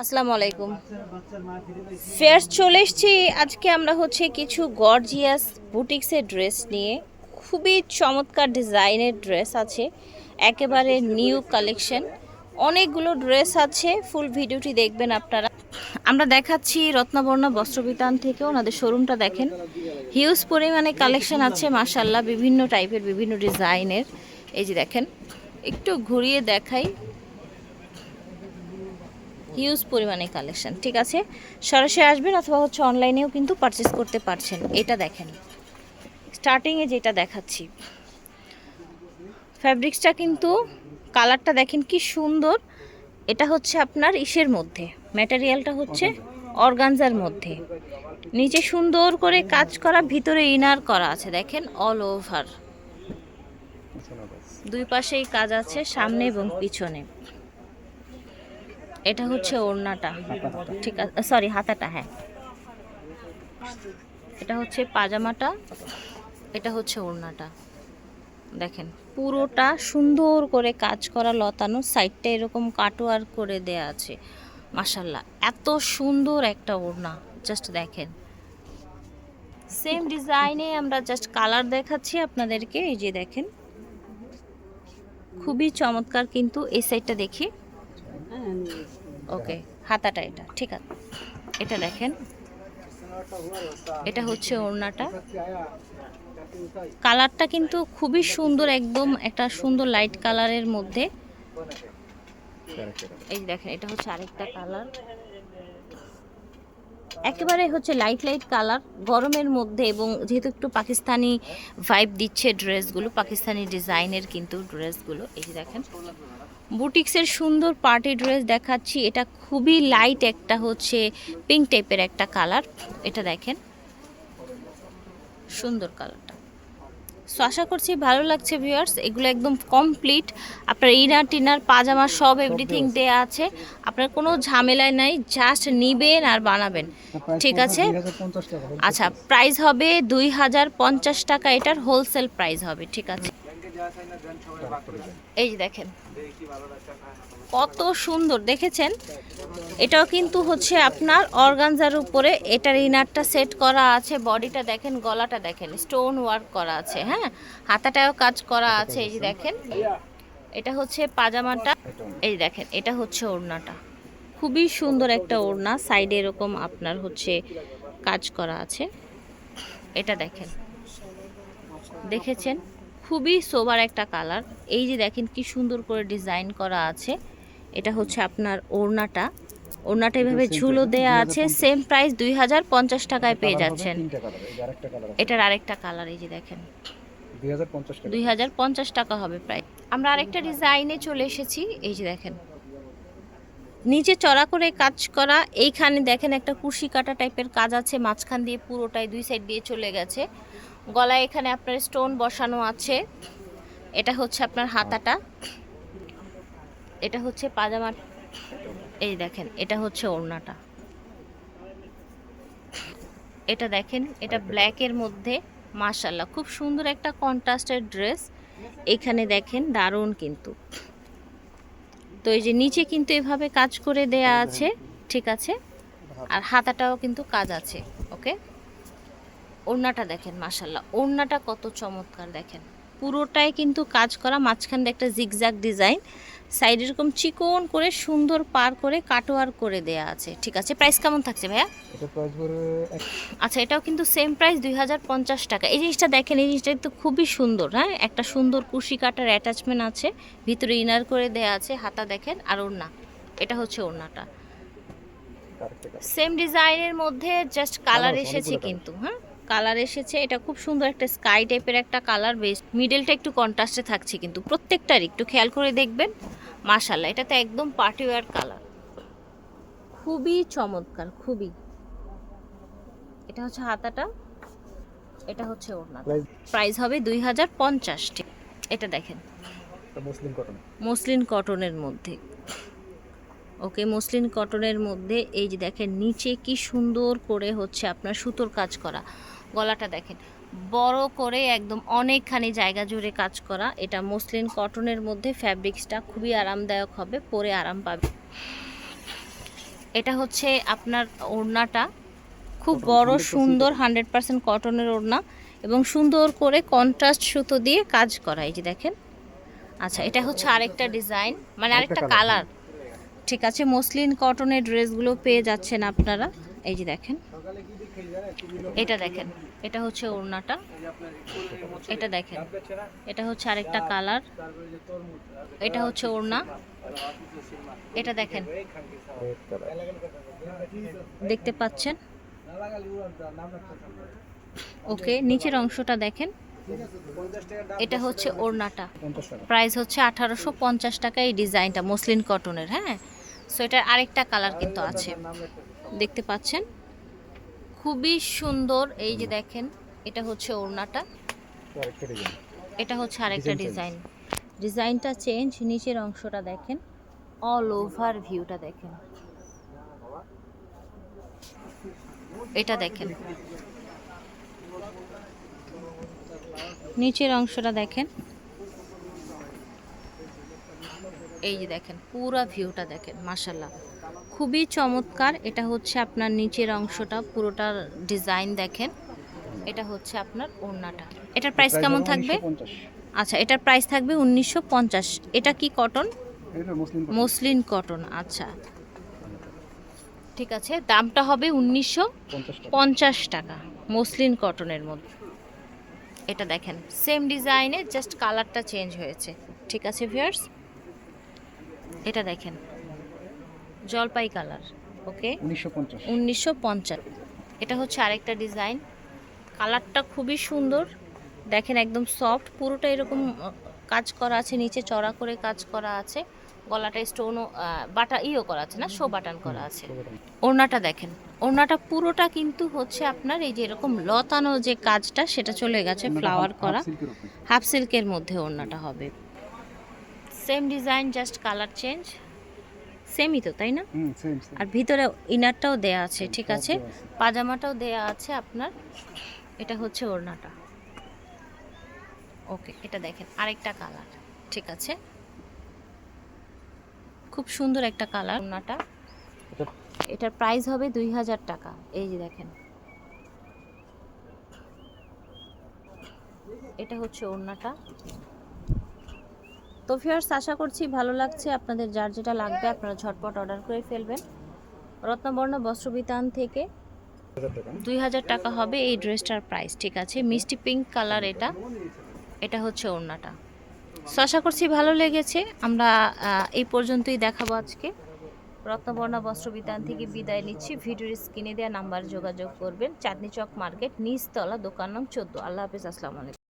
আসসালামু আলাইকুম। ফেয়ার চলে এসছি। আজকে আমরা হচ্ছে কিছু গর্জিয়াস বুটিক্সের ড্রেস নিয়ে। খুবই চমৎকার ডিজাইনের ড্রেস আছে। একেবারে নিউ কালেকশন অনেকগুলো ড্রেস আছে। ফুল ভিডিওটি দেখবেন আপনারা। আমরা দেখাচ্ছি রত্নবর্ণ বস্ত্রবিতান থেকে। ওনাদের শোরুমটা দেখেন। হিউজ পরিমাণে কালেকশন আছে মাসাল্লাহ বিভিন্ন টাইপের বিভিন্ন ডিজাইনের। এই যে দেখেন, একটু ঘুরিয়ে দেখাই। হিউজ পরিমাণে কালেকশন ঠিক আছে? সরাসরি আসবেন অথবা হচ্ছে অনলাইনেও কিন্তু পারচেস করতে পারছেন। এটা দেখেন। স্টার্টিংয়ে যেটা দেখাচ্ছি। ফ্যাব্রিক্সটা কিন্তু কালারটা দেখেন কি সুন্দর। এটা হচ্ছে আপনার ইসের মধ্যে। ম্যাটেরিয়ালটা হচ্ছে অর্গানজার মধ্যে। নিচে সুন্দর করে কাজ করা, ভিতরে ইনার করা আছে। দেখেন অল ওভার দুই পাশেই কাজ আছে, সামনে এবং পিছনে। এটা হচ্ছে ওড়নাটা। ঠিক আছে সরি হাতাটা হ্যাঁ। এটা হচ্ছে পাজামাটা, এটা হচ্ছে ওড়নাটা। দেখেন, পুরোটা সুন্দর করে কাজ করা লতানো, সাইডটা এরকম কাটোয়ার করে দেয়া আছে। মাসাল্লাহ এত সুন্দর একটা ওড়না জাস্ট দেখেন। সেম ডিজাইনে আমরা জাস্ট কালার দেখাচ্ছি আপনাদেরকে, এই যে দেখেন। খুবই চমৎকার কিন্তু এই সাইডটা দেখি। ওকে, হাতাটা এটা, ঠিক আছে। এটা দেখেন, এটা হচ্ছে ওড়নাটা। কালারটা কিন্তু খুবই সুন্দর, একদম একটা সুন্দর লাইট কালারের মধ্যে। এই দেখেন, এটা হচ্ছে আরেকটা কালার একেবারে হচ্ছে লাইট লাইট কালার গরমের মধ্যে এবং যেহেতু একটু পাকিস্তানি ভাইব দিচ্ছে ড্রেসগুলো পাকিস্তানি ডিজাইনের কিন্তু ড্রেসগুলো এই দেখেন। বুটিক্সের সুন্দর পার্টি ড্রেস দেখাচ্ছি। এটা খুবই লাইট একটা হচ্ছে পিঙ্ক টাইপের একটা কালার এটা দেখেন। সুন্দর কালারটা সো আশা করছি ভালো লাগছে ভিউয়ার্স এগুলো একদম কমপ্লিট আপনার ইনার টিনার পাজামা সব এভরিথিং দেয়া আছে। আপনার কোনো ঝামেলায় নাই জাস্ট নিবেন আর বানাবেন। ঠিক আছে? আচ্ছা প্রাইস হবে দুই হাজার পঞ্চাশ টাকা। এটার হোলসেল প্রাইস হবে ঠিক আছে? এই দেখেন। কত সুন্দর, দেখেছেন? এটাও কিন্তু হচ্ছে আপনার অর্গানজার উপরে। এটার ইনারটা সেট করা আছে, বডিটা দেখেন, গলাটা দেখেন স্টোন ওয়ার্ক করা আছে হ্যাঁ? হাতাটাও কাজ করা আছে, এই যে দেখেন। এটা হচ্ছে পাজামাটা। এই দেখেন, এটা হচ্ছে ওড়নাটা। খুবই সুন্দর একটা ওড়না সাইডে এরকম আপনার হচ্ছে কাজ করা আছে। এটা দেখেন। দেখেছেন? খুবই সোবার একটা কালার এই যে দেখেন কি সুন্দর করে ডিজাইন করা আছে। এটা হচ্ছে আপনার ওড়নাটা। ওড়নাটা এভাবে ঝুলো দেয়া আছে। সেম প্রাইস দুই হাজার পঞ্চাশ টাকায় পেয়ে যাচ্ছেন। এটার আরেকটা কালার এই যে দেখেন। দুই হাজার পঞ্চাশ টাকা। হবে প্রায়। আমরা আরেকটা ডিজাইনে চলে এসেছি। এই যে দেখেন। নিচে চড়া করে কাজ করা। এইখানে দেখেন একটা কুশি কাটা টাইপের কাজ আছে। মাঝখান দিয়ে পুরোটাই দুই সাইড দিয়ে চলে গেছে। গলায় এখানে আপনার স্টোন বসানো আছে। এটা হচ্ছে আপনার হাতাটা। এটা হচ্ছে পাজামা এই দেখেন এটা হচ্ছে ওড়নাটা। এটা দেখেন এটা ব্ল্যাকের মধ্যে মাশাল্লাহ খুব সুন্দর একটা কন্ট্রাস্টের ড্রেস এখানে দেখেন দারুণ কিন্তু। তো এই যে নিচে কিন্তু এভাবে কাজ করে দেয়া আছে ঠিক আছে? আর হাতাটাও কিন্তু কাজ আছে ওকে ওড়নাটা দেখেন মাশাল্লাহ ওড়নাটা কত চমৎকার দেখেন। পুরোটাই কিন্তু কাজ করা মাঝখান দিয়ে একটা জিগজ্যাগ ডিজাইন সাইড এরকম চিকন করে সুন্দর পার করে কাটোয়ার করে দেয়া আছে। ঠিক আছে প্রাইস কেমন থাকছে ভাইয়া? আচ্ছা এটাও কিন্তু সেম প্রাইস দুই হাজার পঞ্চাশ টাকা। এই জিনিসটা দেখেন এই জিনিসটা কিন্তু খুবই সুন্দর হ্যাঁ? একটা সুন্দর কুশি কাটার অ্যাটাচমেন্ট আছে। ভিতরে ইনার করে দেয়া আছে হাতা দেখেন আর ওড়না। এটা হচ্ছে ওড়নাটা। সেম ডিজাইনের মধ্যে জাস্ট কালার এসেছে কিন্তু হ্যাঁ? কালার এসেছে। এটা খুব সুন্দর একটা স্কাই টাইপের একটা কালার বেস মিডলটা একটু কন্ট্রাস্টে থাকছে কিন্তু প্রত্যেকটার একটু খেয়াল করে দেখবেন। মাশাল্লাহ এটা তো একদম পার্টি ওয়ার কালার খুবই চমৎকার খুবই। এটা হচ্ছে হাতাটা এটা হচ্ছে ওড়না। প্রাইস হবে দুই হাজার পঞ্চাশটি এটা দেখেন। মুসলিম কটন মসলিন কটনের মধ্যে। ওকে মসলিন কটনের মধ্যে এই যে দেখেন নিচে কি সুন্দর করে হচ্ছে আপনার সুতোর কাজ করা। গলাটা দেখেন। বড় করে একদম অনেকখানি জায়গা জুড়ে কাজ করা। এটা মসলিন কটনের মধ্যে ফ্যাব্রিক্সটা খুবই আরামদায়ক হবে পরে আরাম পাবে। এটা হচ্ছে আপনার ওড়নাটা। খুব বড় সুন্দর হান্ড্রেড পার্সেন্ট কটনের ওড়না এবং সুন্দর করে কন্ট্রাস্ট সুতো দিয়ে কাজ করা এই যে দেখেন। আচ্ছা এটা হচ্ছে আরেকটা ডিজাইন মানে আরেকটা কালার ঠিক আছে মসলিন কটনের ড্রেসগুলো পেয়ে যাচ্ছেন আপনারা এই যে দেখেন। এটা দেখেন, এটা হচ্ছে ওড়নাটা। এটা দেখেন, এটা হচ্ছে আরেকটা কালার। এটা হচ্ছে ওড়না। এটা দেখেন, দেখতে পাচ্ছেন? ওকে, নিচের অংশটা দেখেন। এটা হচ্ছে ওড়নাটা। প্রাইস হচ্ছে আঠারোশো পঞ্চাশ টাকা এই ডিজাইনটা, মসলিন কটনের হ্যাঁ? সো এটার আরেকটা কালার কিন্তু আছে। দেখতে পাচ্ছেন? খুবই সুন্দর এই যে দেখেন এটা হচ্ছে ওড়নাটা। এটা হচ্ছে আরেকটা ডিজাইন ডিজাইনটা চেঞ্জ নিচের অংশটা দেখেন অল ওভার ভিউটা দেখেন। এটা দেখেন। নিচের অংশটা দেখেন। এই যে দেখেন পুরো ভিউটা দেখেন মাশাল্লাহ খুবই চমৎকার। এটা হচ্ছে আপনার নিচের অংশটা পুরোটা ডিজাইন দেখেন। এটা হচ্ছে আপনার ওড়নাটা। এটার প্রাইস কেমন থাকবে? আচ্ছা এটার প্রাইস থাকবে উনিশশো পঞ্চাশ। এটা কি কটন মসলিন কটন আচ্ছা। ঠিক আছে দামটা হবে উনিশশো পঞ্চাশ টাকা। মসলিন কটনের মধ্যে। এটা দেখেন সেম ডিজাইনে জাস্ট কালারটা চেঞ্জ হয়েছে। ঠিক আছে ভিয়ার্স এটা দেখেন। জলপাই কালার ওকে? উনিশশো পঞ্চাশ। এটা হচ্ছে আরেকটা ডিজাইন। কালারটা খুবই সুন্দর। দেখেন একদম সফট। পুরোটা এরকম কাজ করা আছে নিচে চড়া করে কাজ করা আছে। গলাটা স্টোনও বাটা ইও করা আছে না? শো বাটান করা আছে। ওড়নাটা দেখেন। ওড়নাটা পুরোটা কিন্তু হচ্ছে আপনার এই যে এরকম লতানো যে কাজটা সেটা চলে গেছে ফ্লাওয়ার করা। হাফ সিল্কের মধ্যে ওড়নাটা হবে। Same design just colour change সেমই তো তাই না? আর ভিতরে ইনারটাও দেয়া আছে ঠিক আছে? পাজামাটাও দেয়া আছে আপনার। এটা হচ্ছে ওড়নাটা। ওকে এটা দেখেন আরেকটা কালার ঠিক আছে? খুব সুন্দর একটা কালার ওড়নাটা। এটার প্রাইস হবে দুই হাজার টাকা এই যে দেখেন। এটা হচ্ছে ওড়নাটা। তো ফিয়ার্স আশা করছি ভালো লাগছে। আপনাদের যার যেটা লাগবে আপনারা ঝটপট অর্ডার করে ফেলবেন। রত্নবর্ণ বস্ত্রবিতান থেকে দুই হাজার টাকা হবে এই ড্রেসটার প্রাইস ঠিক আছে? মিষ্টি পিঙ্ক কালার এটা। এটা হচ্ছে ওড়নাটা। সো আশা করছি ভালো লেগেছে। আমরা এই পর্যন্তই দেখাবো আজকে। রত্নবর্ণা বস্ত্রবিতান থেকে বিদায় নিচ্ছি। ভিডিওর স্ক্রিনে দেওয়া নাম্বার যোগাযোগ করবেন। চাঁদনি চক মার্কেট, নিচতলা, দোকান নং চোদ্দ। আল্লাহ হাফিজ। আসসালামু আলাইকুম।